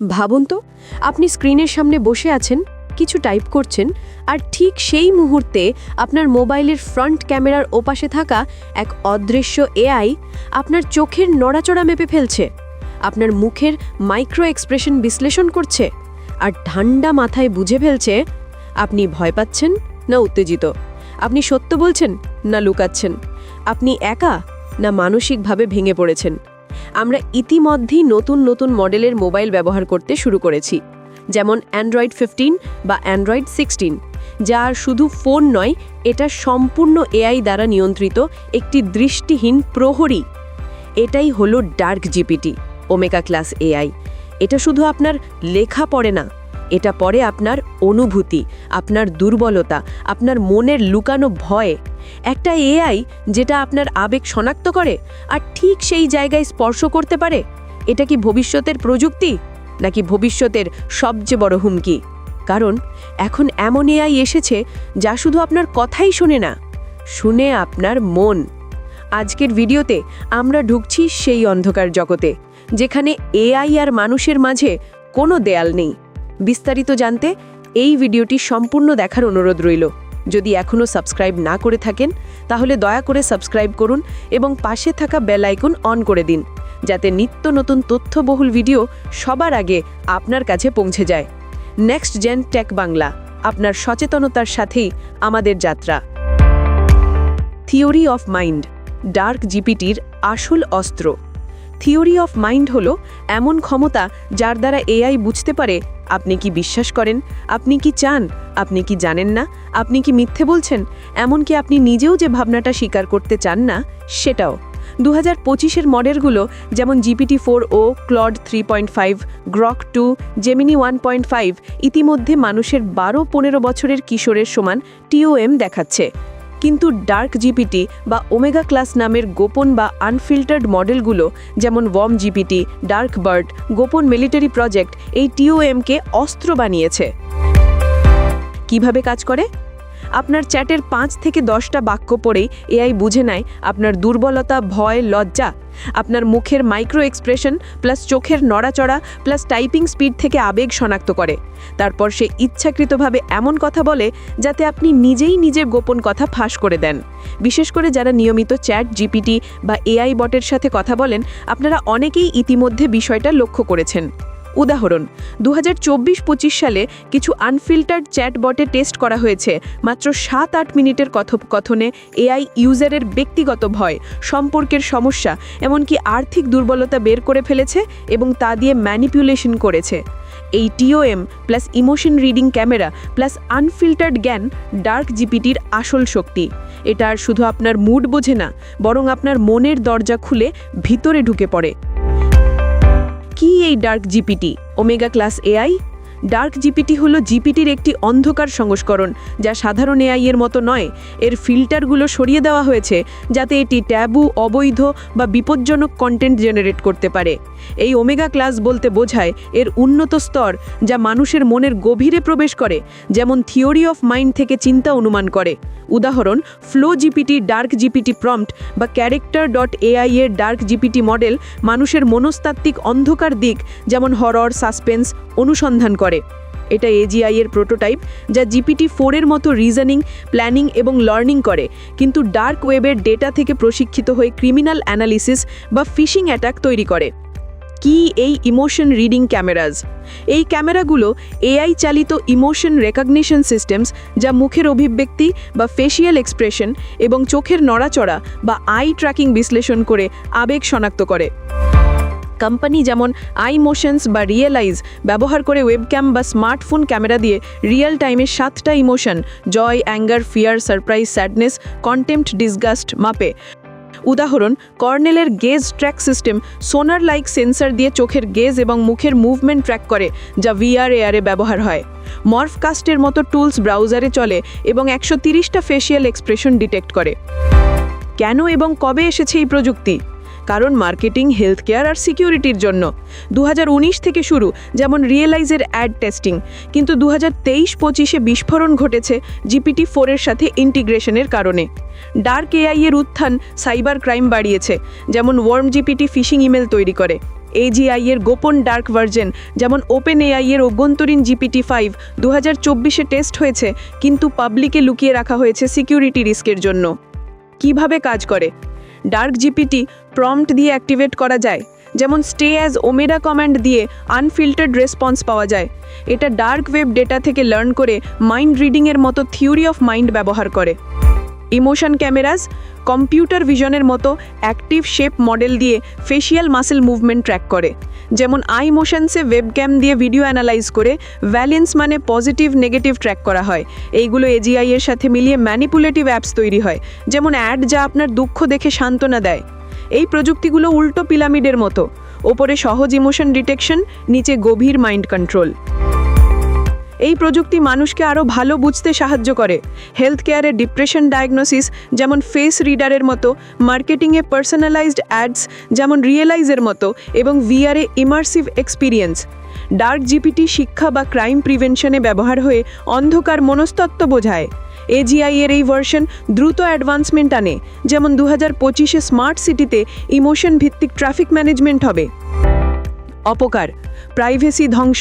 ভাবুন তো, আপনি স্ক্রিনের সামনে বসে আছেন, কিছু টাইপ করছেন, আর ঠিক সেই মুহূর্তে আপনার মোবাইলের ফ্রন্ট ক্যামেরার ওপাশে থাকা এক অদৃশ্য এআই আপনার চোখের নড়াচড়া মেপে ফেলছে। আপনার মুখের মাইক্রো এক্সপ্রেশন বিশ্লেষণ করছে, আর ঠান্ডা মাথায় বুঝে ফেলছে, আপনি ভয় পাচ্ছেন না উত্তেজিত? আপনি সত্য বলছেন না লুকাচ্ছেন? আপনি একা না মানসিকভাবে ভেঙে পড়েছেন? আমরা ইতিমধ্যেই নতুন নতুন মডেলের মোবাইল ব্যবহার করতে শুরু করেছি, যেমন অ্যান্ড্রয়েড ফিফটিন বা অ্যান্ড্রয়েড সিক্সটিন যা শুধু ফোন নয়, এটা সম্পূর্ণ এআই দ্বারা নিয়ন্ত্রিত একটি দৃষ্টিহীন প্রহরী। এটাই হলো dark GPT omega class AI এটা শুধু আপনার লেখা পড়ে না, এটা পড়ে আপনার অনুভূতি, আপনার দুর্বলতা, আপনার মনের লুকানো ভয়। একটা এআই যেটা আপনার আবেগ শনাক্ত করে আর ঠিক সেই জায়গায় স্পর্শ করতে পারে, এটা কি ভবিষ্যতের প্রযুক্তি নাকি ভবিষ্যতের সবচেয়ে বড় হুমকি? কারণ এখন এমন এআই এসেছে যা শুধু আপনার কথাই শোনে না, শুনে আপনার মন। আজকের ভিডিওতে আমরা ঢুকছি সেই অন্ধকার জগতে, যেখানে এআই আর মানুষের মাঝে কোনো দেয়াল নেই। বিস্তারিত জানতে এই ভিডিওটি সম্পূর্ণ দেখার অনুরোধ রইল। যদি এখনও সাবস্ক্রাইব না করে থাকেন, তাহলে দয়া করে সাবস্ক্রাইব করুন এবং পাশে থাকা বেল আইকন অন করে দিন, যাতে নিত্য নতুন তথ্যবহুল ভিডিও সবার আগে আপনার কাছে পৌঁছে যায়। নেক্সট জেন টেক বাংলা আপনার সচেতনতার সাথেই আমাদের যাত্রা। থিওরি অফ মাইন্ড ডার্ক জিপিটির আসল অস্ত্র। থিওরি অফ মাইন্ড হলো এমন ক্ষমতা যার দ্বারা এআই বুঝতে পারে, আপনি কি বিশ্বাস করেন, আপনি কি চান, আপনি কি জানেন না, আপনি কি মিথ্যে বলছেন, এমনকি আপনি নিজেও যে ভাবনাটা স্বীকার করতে চান না, সেটাও। দু হাজার পঁচিশের মডেলগুলো যেমন GPT four o, Claude three point five, Grok two, Gemini one point five, ইতিমধ্যে মানুষের বারো পনেরো বছরের কিশোরের সমান টিওএম দেখাচ্ছে। কিন্তু ডার্ক জিপিটি বা ওমেগা ক্লাস নামের গোপন বা আনফিল্টার্ড মডেলগুলো, যেমন ওয়ম জিপিটি, ডার্ক বার্ড, গোপন মিলিটারি প্রজেক্ট, এই টিওএমকে অস্ত্র বানিয়েছে। কীভাবে কাজ করে? আপনার চ্যাটের পাঁচ থেকে দশটা বাক্য পড়েই এআই বুঝে নেয় আপনার দুর্বলতা, ভয়, লজ্জা। আপনার মুখের মাইক্রো এক্সপ্রেশন, প্লাস চোখের নড়াচড়া, প্লাস টাইপিং স্পিড থেকে আবেগ শনাক্ত করে। তারপর সে ইচ্ছাকৃতভাবে এমন কথা বলে যাতে আপনি নিজেই নিজের গোপন কথা ফাঁস করে দেন। বিশেষ করে যারা নিয়মিত চ্যাট, জিপিটি বা এআই বটের সাথে কথা বলেন, আপনারা অনেকেই ইতিমধ্যে বিষয়টা লক্ষ্য করেছেন। উদাহরণ দু হাজার সালে কিছু আনফিল্টার্ড চ্যাট বটে টেস্ট করা হয়েছে, মাত্র সাত আট মিনিটের কথোপকথনে এআই ইউজারের ব্যক্তিগত ভয়, সম্পর্কের সমস্যা, এমনকি আর্থিক দুর্বলতা বের করে ফেলেছে এবং তা দিয়ে ম্যানিপুলেশন করেছে। এই TOM plus emotion reading camera plus unfiltered জ্ঞান ডার্ক জিপিটির আসল শক্তি। এটা আর শুধু আপনার মুড বোঝে না, বরং আপনার মনের দরজা খুলে ভিতরে ঢুকে পড়ে। এই dark GPT omega class AI dark GPT হলো জিপিটির একটি অন্ধকার সংস্করণ, যা সাধারণ এআই এর মতো নয়। এর ফিল্টারগুলো সরিয়ে দেওয়া হয়েছে, যাতে এটি ট্যাবু, অবৈধ বা বিপজ্জনক কন্টেন্ট জেনারেট করতে পারে। এই ওমেগা ক্লাস বলতে বোঝায় এর উন্নত স্তর, যা মানুষের মনের গভীরে প্রবেশ করে, যেমন থিওরি অফ মাইন্ড থেকে চিন্তা অনুমান করে। উদাহরণ, flow GPT dark GPT prompt বা ক্যারেক্টার ডট এআই এর ডার্ক জিপিটি মডেল মানুষের মনস্তাত্ত্বিক অন্ধকার দিক, যেমন হরর, সাসপেন্স, অনুসন্ধান করে। এটা এজিআই এর প্রোটোটাইপ যা জিপিটি ফোরের মতো রিজনিং প্ল্যানিং এবং লার্নিং করে। কিন্তু ডার্ক ওয়েবের ডেটা থেকে প্রশিক্ষিত হয়ে ক্রিমিনাল অ্যানালিসিস বা ফিশিং অ্যাটাক তৈরি করে। কি এই ইমোশন রিডিং ক্যামেরাজ এই ক্যামেরাগুলো এআই চালিত ইমোশন রেকগনিশন সিস্টেমস যা মুখের অভিব্যক্তি বা ফেসিয়াল এক্সপ্রেশন এবং চোখের নড়াচড়া বা আই ট্র্যাকিং বিশ্লেষণ করে আবেগ শনাক্ত করে। কোম্পানি যেমন আই মোশনস বা রিয়েলাইজ ব্যবহার করে ওয়েবক্যাম বা স্মার্টফোন ক্যামেরা দিয়ে রিয়েল টাইমে সাতটা emotion joy anger fear surprise sadness contempt disgust মাপে। উদাহরণ, কর্নেলের gaze track system sonar like sensor দিয়ে চোখের গেজ এবং মুখের মুভমেন্ট ট্র্যাক করে, যা ভিআর এয়ারে ব্যবহার হয়। মর্ফকাস্টের মতো টুলস ব্রাউজারে চলে এবং একশো তিরিশটা ফেসিয়াল এক্সপ্রেশন ডিটেক্ট করে। কেন এবং কবে এসেছে এই প্রযুক্তি? কারণ মার্কেটিং হেলথ কেয়ার আর সিকিউরিটির জন্য। দু হাজার উনিশ থেকে শুরু, যেমন রিয়েলাইজের অ্যাড টেস্টিং। কিন্তু দু হাজার তেইশ পঁচিশে বিস্ফোরণ ঘটেছে জিপিটি ফোরের সাথে ইন্টিগ্রেশনের কারণে। ডার্ক এআই এর উত্থান সাইবার ক্রাইম বাড়িয়েছে, যেমন ওয়ার্ম জিপিটি ফিশিং ইমেল তৈরি করে। এজিআই এর গোপন ডার্ক ভার্জন যেমন ওপেন এআই এর অভ্যন্তরীণ জিপিটি ফাইভ দু হাজার চব্বিশে টেস্ট হয়েছে, কিন্তু পাবলিকে লুকিয়ে রাখা হয়েছে সিকিউরিটি রিস্কের জন্য। কীভাবে কাজ করে? ডার্ক জিপিটি প্রম্পট দিয়ে অ্যাক্টিভেট করা যায়, যেমন স্টে অ্যাজ ওমেডা কমান্ড দিয়ে আনফিল্টার্ড রেসপন্স পাওয়া যায়। এটা ডার্ক ওয়েব ডেটা থেকে লার্ন করে মাইন্ড রিডিংয়ের মতো থিওরি অফ মাইন্ড ব্যবহার করে। ইমোশন ক্যামেরাস, কম্পিউটার ভিশনের মতো অ্যাক্টিভ শেপ মডেল দিয়ে ফেশিয়াল মাসেল মুভমেন্ট ট্র্যাক করে। যেমন আই মোশনসে ওয়েবক্যাম দিয়ে ভিডিও অ্যানালাইজ করে ভ্যালেন্স মানে পজিটিভ নেগেটিভ ট্র্যাক করা হয়। এইগুলো এজিআই এর সাথে মিলিয়ে ম্যানিপুলেটিভ অ্যাপস তৈরি হয়, যেমন অ্যাড যা আপনার দুঃখ দেখে সান্ত্বনা দেয়। এই প্রযুক্তিগুলো উল্টো পিরামিডের মতো। ওপরে সহজ ইমোশন ডিটেকশন নিচে গভীর মাইন্ড কন্ট্রোল এই প্রযুক্তি মানুষকে আরও ভালো বুঝতে সাহায্য করে। হেলথ কেয়ারে ডিপ্রেশন ডায়াগনোসিস যেমন ফেস রিডারের মতো মার্কেটিংয়ে পার্সোনালাইজড অ্যাডস যেমন রিয়েলাইজের মতো, এবং ভিআরে ইমার্সিভ এক্সপিরিয়েন্স ডার্ক জিপিটি শিক্ষা বা ক্রাইম প্রিভেনশনে ব্যবহার হয়ে অন্ধকার মনস্তত্ত্ব বোঝায়। এজিআই এর এই ভার্সন দ্রুত অ্যাডভান্সমেন্ট আনে, যেমন দু হাজার পঁচিশে স্মার্ট সিটিতে ইমোশন ভিত্তিক ট্রাফিক ম্যানেজমেন্ট হবে। অপকার প্রাইভেসি ধ্বংস।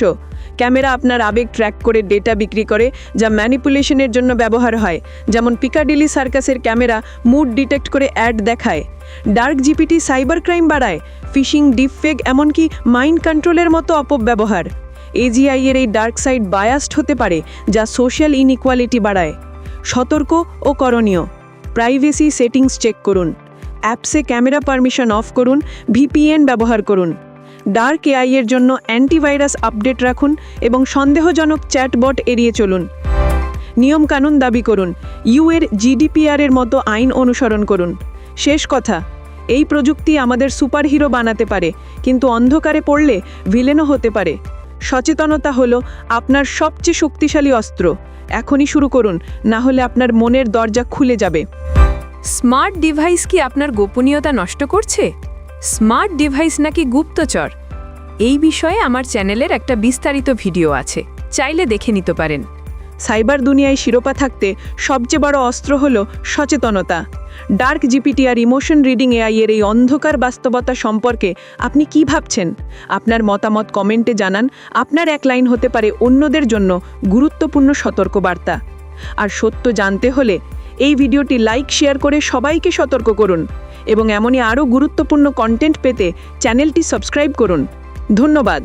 ক্যামেরা আপনার আবেগ ট্র্যাক করে ডেটা বিক্রি করে, যা ম্যানিপুলেশনের জন্য ব্যবহার হয়। যেমন পিকাডিলি সার্কাসের ক্যামেরা মুড ডিটেক্ট করে অ্যাড দেখায়। ডার্ক জিপিটি সাইবার ক্রাইম বাড়ায়। ফিশিং ডিপ ডিপফেক এমনকি মাইন্ড কন্ট্রোলের মতো অপব্যবহার। এজিআই এর এই ডার্ক সাইড বায়াস্ট হতে পারে, যা সোশ্যাল ইনইকুয়ালিটি বাড়ায়। সতর্ক ও করণীয়। প্রাইভেসি সেটিংস চেক করুন। অ্যাপসে ক্যামেরা পারমিশন অফ করুন ভিপিএন ব্যবহার করুন। ডার্ক এআই এর জন্য অ্যান্টিভাইরাস আপডেট রাখুন এবং সন্দেহজনক চ্যাটবট এড়িয়ে চলুন। নিয়মকানুন দাবি করুন। ইউ এর জিডিপিআর এর মতো আইন অনুসরণ করুন। শেষ কথা, এই প্রযুক্তি আমাদের সুপারহিরো বানাতে পারে, কিন্তু অন্ধকারে পড়লে ভিলেনও হতে পারে। সচেতনতা হলো আপনার সবচেয়ে শক্তিশালী অস্ত্র। এখনই শুরু করুন, না হলে আপনার মনের দরজা খুলে যাবে। স্মার্ট ডিভাইস কি আপনার গোপনীয়তা নষ্ট করছে? স্মার্ট ডিভাইস নাকি গুপ্তচর? এই বিষয়ে আমার চ্যানেলের একটা বিস্তারিত ভিডিও আছে, চাইলে দেখে নিতে পারেন। সাইবার দুনিয়ায় শিরোপা থাকতে সবচেয়ে বড় অস্ত্র হল সচেতনতা। ডার্ক জিপিটি আর ইমোশন রিডিং এআই এর এই অন্ধকার বাস্তবতা সম্পর্কে আপনি কি ভাবছেন? আপনার মতামত কমেন্টে জানান, আপনার এক লাইন হতে পারে অন্যদের জন্য গুরুত্বপূর্ণ সতর্কবার্তা। আর সত্য জানতে হলে এই ভিডিওটি লাইক, শেয়ার করে সবাইকে সতর্ক করুন। এবং এমনই আরও গুরুত্বপূর্ণ কন্টেন্ট পেতে চ্যানেলটি সাবস্ক্রাইব করুন। ধন্যবাদ।